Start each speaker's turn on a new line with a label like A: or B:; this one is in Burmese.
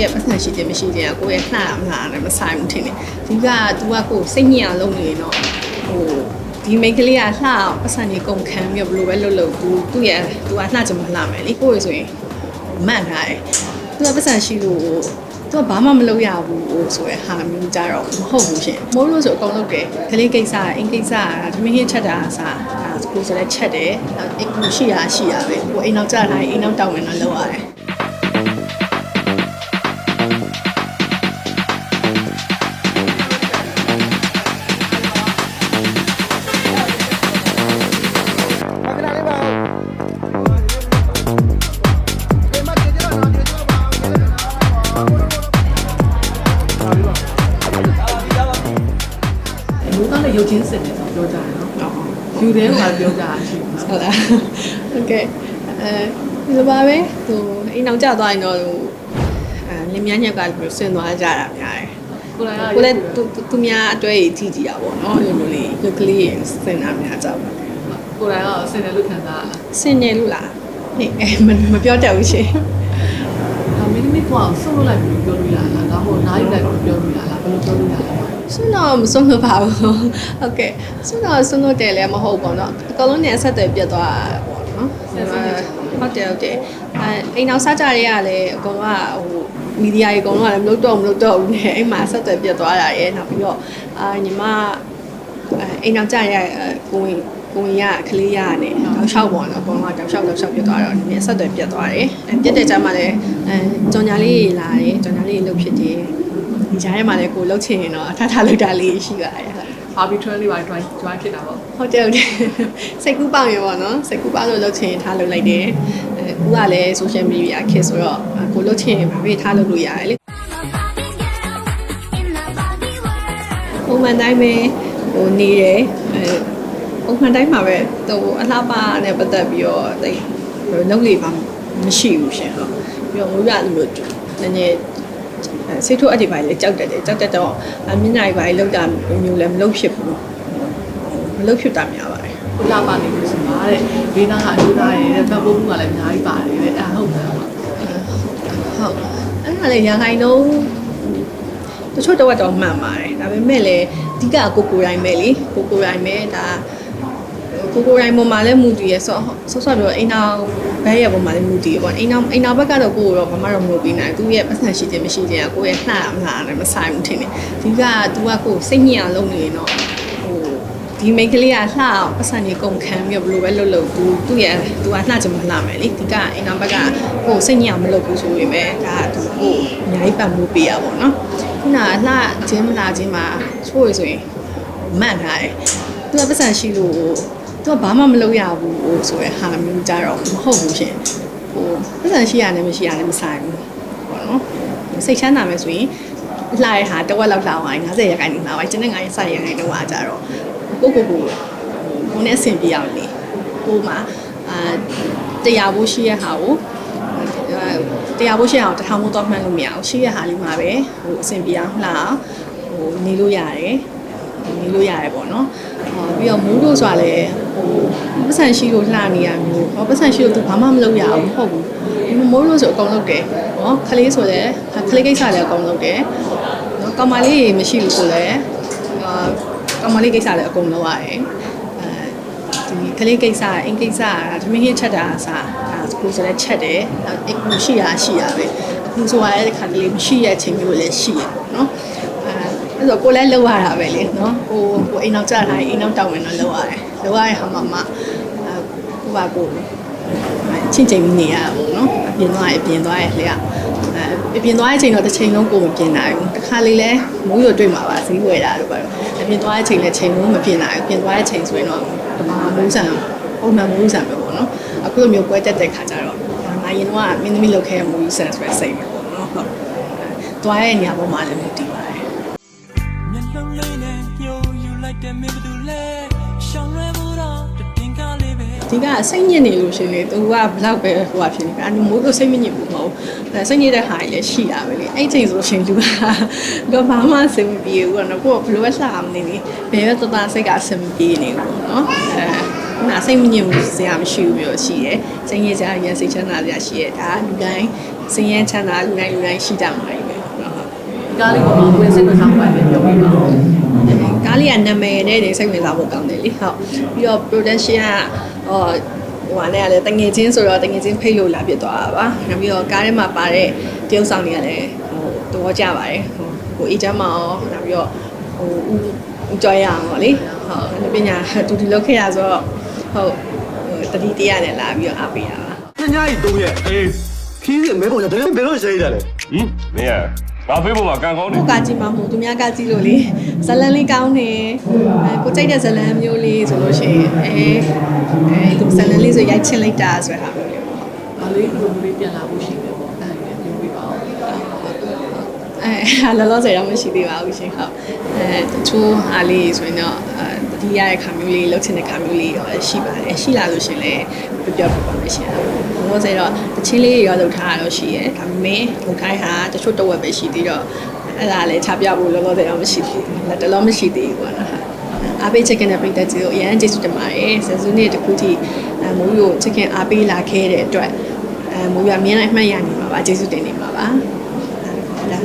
A: ရဲ့ပတ်စံရှိတယ်မရှိတယ်ကိုယ့်ရဲ့လှတာမလှတာလည်းမဆိုင်ဘူးထင်တယ်ဒီက तू ကကိုယ်စိတ်ညစ်အောင်လုပ်နေရင်တော့ဟိုဒီမိန်းကလေးကလှအောင်ပတ်စံကြီးကုန်ခံပြီးတော့ဘယ်လိုပဲလုပ်လို့ तू သူ့ရဲ့ तू ကလှချင်မှလှမယ်လေကိုယ့်ရဲ့ဆိုရင်မန့်ထားတယ် तू ကပတ်စံရှိလို့သူကဘာမှမလုပ်ရဘူးဆိုရယ်ဟာမျိုးကြတော့မဟုတ်ဘူးရှင်မိုးလို့ဆိုအကုန်လုပ်တယ်ကလေးကိစ္စအင်းကိစ္စဓမင်းဟင်းချက်တာအစားဒါကိုဆိုလည်းချက်တယ်အိမ်ကိုရှိရရှိရပဲကိုအိမ်နောက်ကြတိုင်းအိမ်နောက်တောင်းဝင်တော့လုပ်ရတယ်
B: ချင်းစစ်တယ်ဆိုပြောကြတယ်နော်။ယူတယ်ကပြောကြတာရှိတယ်နော်
A: ဟုတ်လားဟုတ်ကဲ့အဲဒီလိုပါပဲသူအိမ်နောက်ကျသွားရင်တော့ဟိုအဲလင်းမြညက်ကလည်းဆင်းသွားကြတာများတယ်။
B: ကိုယ်လည်း
A: ကိုလည်းသူသူများအတွဲကြီးကြည့်ကြည့်ရပါတော့နော်လိုလိုလေးရုပ်ကလေးဆင်းတာများကြပါ
B: ကိုယ်လည်းတော့ဆင်တယ်လို့ခံစားရလား
A: ဆင်းနေလို့လားနေအဲမမပြောတတ်ဘူးရှင်။
B: ဒါမင်းမင်းကဆုတ်လို့လိုက်ပြီးပြောလို့ရလား။ဒါမှမဟုတ်နားယူလိုက်ပြီးပြောလို့ရလား။ဘယ်လိုပြောလို့ရလဲ။
A: ဆွတော့မဆုံးလို့ပါဘူးဟုတ်ကဲ့ဆွတော့ဆွလို့တယ်လည်းမဟုတ်ပါတော့အကောင်လုံးနဲ့အဆက်အသွယ်ပြတ်သွားတာပေါ့နော်ဟုတ်တယ်ဟုတ်တယ်အဲအိမ်နောက်စားကြတွေကလည်းအကောင်ကဟိုမီဒီယာတွေအကောင်လုံးကလည်းမလုပ်တော့မလုပ်တော့ဘူးနဲ့အိမ်မှာအဆက်အသွယ်ပြတ်သွားတာရဲ့နောက်ပြီးတော့အာညီမအဲအိမ်နောက်ကြရကိုဝင်ကိုဝင်ရကလေးရနဲ့တောက်လျှောက်ပေါ့နော်အကောင်ကတောက်လျှောက်တောက်လျှောက်ပြတ်သွားတော့နည်းနည်းအဆက်အသွယ်ပြတ်သွားတယ်အဲပြတ်တဲ့ကြမှာလည်းအဲကြောင်ညာလေးလာတယ်ကြောင်ညာလေးလှုပ်ဖြစ်တယ် ဒီကြားထဲမှာလည်းကိုလှုပ်ချင်ရင်တော့အထထလှုပ်တာလေးရှိပါတယ်ဟုတ်
B: arbitrary လေးပါ join join ဖြစ်တာပေါ့
A: ဟုတ်တယ်ဟုတ်တယ်စိတ်ကူးပေါင်ရပေါ့နော်စိတ်ကူးပေါင်လို့လှုပ်ချင်ရင်ထားလှုပ်လိုက်တယ်အဲဦးကလည်း social media ခေတ်ဆိုတော့အဲကိုလှုပ်ချင်ရင်ဘာဖြစ်ထားလှုပ်လို့ရတယ်လေပုံမှန်တိုင်းပဲဟိုနေတယ်အဲပုံမှန်တိုင်းမှာပဲဟိုအလှပနဲ့ပတ်သက်ပြီးတော့တိတ်ဟိုလုပ်လေပါမရှိဘူးရှင်ဟုတ်ပြီးတော့ငွေရလို့လို့နည်းနည်းအဲ စိတ်ထုတ်အပ်ဒီပိုင်းလည်းကြောက်တတ်တယ်ကြောက်တတ်တော့အမျက်နှာကြီးပိုင်းလောက်တာမျိုးလည်းမလုပ်ဖြစ်ဘူးမလုပ်ဖြစ်တာများပါတယ်။
B: ကိုလာပါနေလို့ဆိုပါတဲ့။ဘေးနာကအမျိုးသားရဲ့ဗတ်ဖို့မှုကလည်းအများကြီးပါတယ်တဲ့။အဲဟုတ်တယ်ပေါ့
A: ဟုတ်အဲ့ဒါလည်းရခိုင်တော့တချို့တော့တော့မှန်ပါတယ်ဒါပေမဲ့လည်းအဓိကကိုကိုရိုင်းပဲလေကိုကိုရိုင်းပဲဒါ ကိုကိုရိုင်းပေါ်မှာလည်းမူတည်ရဆိုဆော့ဆော့ပြောအိမ်နောက်ဘဲရဲ့ပေါ်မှာလည်းမူတည်ရပေါ့အိမ်နောက်အိမ်နောက်ဘက်ကတော့ကိုကိုတော့ဘာမှတော့မလုပ်ပေးနိုင်သူရဲ့ပတ်စံရှိတယ်မရှိတယ်ကိုရဲ့လှတာမလှတာလည်းမဆိုင်ဘူးထင်တယ်ဒီက तू ကကိုစိတ်ညစ်အောင်လုပ်နေရင်တော့ဟိုဒီမိန်းကလေးကလှအောင်ပတ်စံကြီးကုန်ခံပြီးတော့ဘယ်လိုပဲလုပ်လို့ तू သူ့ရဲ့ तू ကလှချင်မှလှမယ်လေဒီကအိမ်နောက်ဘက်ကကိုစိတ်ညစ်အောင်မလုပ်ဘူးဆိုရင်ပဲဒါ तू ကိုအများကြီးပတ်မှုပေးရပါတော့နော်ခုနကလှချင်းမလှချင်းမှာချိုးရဆိုရင်မန့်ထားတယ် သူကပတ်စံရှိလို့ သူကဘာမှမလုပ်ရဘူးဆိုရယ်ဟာမျိုးကြတော့မဟုတ်ဘူးရှင်ဟိုပတ်စံရှိရတယ်မရှိရတယ်မဆိုင်ဘူးပေါ့နော်စိတ်ချမ်းသာမယ်ဆိုရင်လှရဟာတစ်ဝက်လောက်လှအောင်50ရာခိုင်နှုန်းလှအောင်ကျန်တဲ့9ရာစိုက်ရာခိုင်နှုန်းကကြတော့ကိုကိုကိုကိုနဲ့အဆင်ပြေအောင်လေကိုမှအာတရားဖို့ရှိရဟာကိုတရားဖို့ရှိရအောင်တထောင်မို့တော့မှန်းလို့မရအောင်ရှိရဟာလေးမှာပဲဟိုအဆင်ပြေအောင်လှအောင်ဟိုနေလို့ရတယ် နေလို့ရတယ်ပေါ့နော်အာပြီးတော့မူးလို့ဆိုတာလည်းဟိုပတ်စံရှိလို့လှနေရမျိုးဟောပတ်စံရှိလို့သူဘာမှမလုပ်ရအောင်မဟုတ်ဘူးဒီမိုးလို့ဆိုအကုန်လုပ်တယ်နော်ခလေးဆိုလည်းခလေးကိစ္စလည်းအကုန်လုပ်တယ်နော်ကောင်မလေးမရှိဘူးဆိုလည်းအာကောင်မလေးကိစ္စလည်းအကုန်လုပ်ရတယ်အဲဒီခလေးကိစ္စအင်းကိစ္စဓမင်းဟင်းချက်တာအစားဒါကိုဆိုလည်းချက်တယ်အိမ်ကိုရှိရရှိရပဲအခုဆိုရတဲ့ခါတလေမရှိရတဲ့အချိန်မျိုးလည်းရှိရနော် အဲအဲ့ဆိုကိုလည်းလောက်ရတာပဲလေနော်ကိုကိုအိမ်နောက်ကြတိုင်းအိမ်နောက်တောင်းဝင်တော့လောက်ရတယ်လောက်ရတဲ့ဟာမှမှအဲကိုပါကိုချင်းချင်းနေရတာပေါ့နော်အပြင်သွားရင်အပြင်သွားရင်လေအဲအပြင်သွားတဲ့အချိန်တော့တစ်ချိန်လုံးကိုမပြင်နိုင်ဘူးတစ်ခါလေးလဲမူးရတွေ့မှာပါဈေးဝယ်တာတို့ပါတော့အပြင်သွားတဲ့အချိန်လဲချိန်လုံးမပြင်နိုင်ဘူးပြင်သွားတဲ့အချိန်ဆိုရင်တော့ဒီမှာမူးဆန်ပုံမှန်မူးဆန်ပဲပေါ့နော်အခုလိုမျိုးပွဲတက်တဲ့ခါကျတော့ငါရင်တော့မင်းသမီးလောက်ခဲမူးဆန်ဆိုတဲ့စိတ်ပဲပေါ့နော်ဟုတ်သွားရဲ့နေရာပေါ်မှာလည်းမတည် တယ်
C: မင်းဘသူလဲရှောင်းလွဲဖို့တော့တင်ကလေးပဲ
A: ဒီကစိတ်ညစ်နေလို့ရှင်လေသူကဘလောက်ပဲဟိုပါဖြစ်နေပြန်မိုးလို့စိတ်မညစ်ဘူးမဟုတ်စိတ်ညစ်တဲ့ဟာကြီးလည်းရှိတာပဲလေအဲ့ချိန်ဆိုရှင်သူကတော့ဘာမှစိတ်မပြေဘူးကတော့ကိုကဘလို့စားမနေလေဘယ်တော့တစိတ်ကစိတ်မပြေနေဘူးနော်အဲခုနစိတ်မညစ်မှုစရာမရှိဘူးမျိုးရှိတယ်။စိတ်ညစ်စရာရန်စိတ်ချမ်းသာစရာရှိရတာလူတိုင်းစိတ်ရန်ချမ်းသာလူတိုင်းလူတိုင်းရှိတတ်မှာပဲ။ဟုတ်ဟုတ်။
B: ဒီကားလေးကိုမှကိုယ်စိတ်ဝင်စားမှုပဲပြောပြပါဦး။
A: လေးကနာမည်နဲ့နေစိတ်ဝင်စားဖို့ကောင်းတယ်လေဟုတ်ပြီးတော့ production ကဟောဟိုဟာနဲ့ကလည်းတငယ်ချင်းဆိုတော့တငယ်ချင်းဖိတ်လို့လာဖြစ်သွားတာပါနောက်ပြီးတော့ကားထဲမှာပါတဲ့တရုပ်ဆောင်တွေကလည်းဟိုတော့ကြပါတယ်ဟိုဟိုအေဂျင့်မအောင်နောက်ပြီးတော့ဟိုဦးဦးကြွရအောင်ပေါ့လေဟုတ်ပညာတူတူလုပ်ခဲ့ရဆိုတော့ဟုတ်ဟိုတတိတရားနဲ့လာပြီးတော့အားပေးရပါ
D: ညညကြီးသုံးရက်အေးခီးစမဲပေါ်ကြတယ်ဘယ်လိုရှိရလဲ
E: ဟင်မင်း ကငါဖေးပေါ်မှာကန်ကောင်းနေ
A: ကိုကကြည့်မှမဟုတ်သူများကကြည့်လို့လေဇလန်လေးကောင်းနေအဲကိုကြိုက်တဲ့ဇလန်မျိုးလေးဆိုလို့ရှိရင်အဲအဲသူဇလန်လေးဆိုရိုက်ချင်လိုက်တာဆိုတဲ့ဟာမျိုးလေးပေါ့
B: ဒါလေးဘယ်လိုလေးပြန်လာဖို့ရှိတယ်ပေါ့အဲ့ဒါပြောပြပါဦး
A: အဲလောလောဆယ်တော့မရှိသေးပါဘူးရှင်ဟုတ်အဲတချို့ဟာလေးဆိုရင်တော့အဲ တတိယရဲ့ခါမျိုးလေးလှုပ်ချင်တဲ့ခါမျိုးလေးရောရှိပါတယ်ရှိလာလို့ရှင်လည်းပြောပြပြပါမယ်ရှင်လောလောဆယ်တော့တချင်းလေးရောလှုပ်ထားတာတော့ရှိရဲ့ဒါပေမဲ့လှုပ်ခိုင်းဟာတချို့တော့ဝက်ပဲရှိသေးတော့အဲ့ဒါလည်းချပြဖို့လောလောဆယ်တော့မရှိသေးဘူးလက်တလုံးမရှိသေးဘူးပေါ့နော်အားပေးချက်ကင်တဲ့ပြည်သက်ကြီးကိုအရန်ကျေးဇူးတင်ပါတယ်ဆယ်စုနှစ်တစ်ခုထိအမိုးကိုချက်ကင်အားပေးလာခဲ့တဲ့အတွက်အမိုးရအမြဲတမ်းအမှတ်ရနေမှာပါကျေးဇူးတင်နေမှာပါဟုတ်လား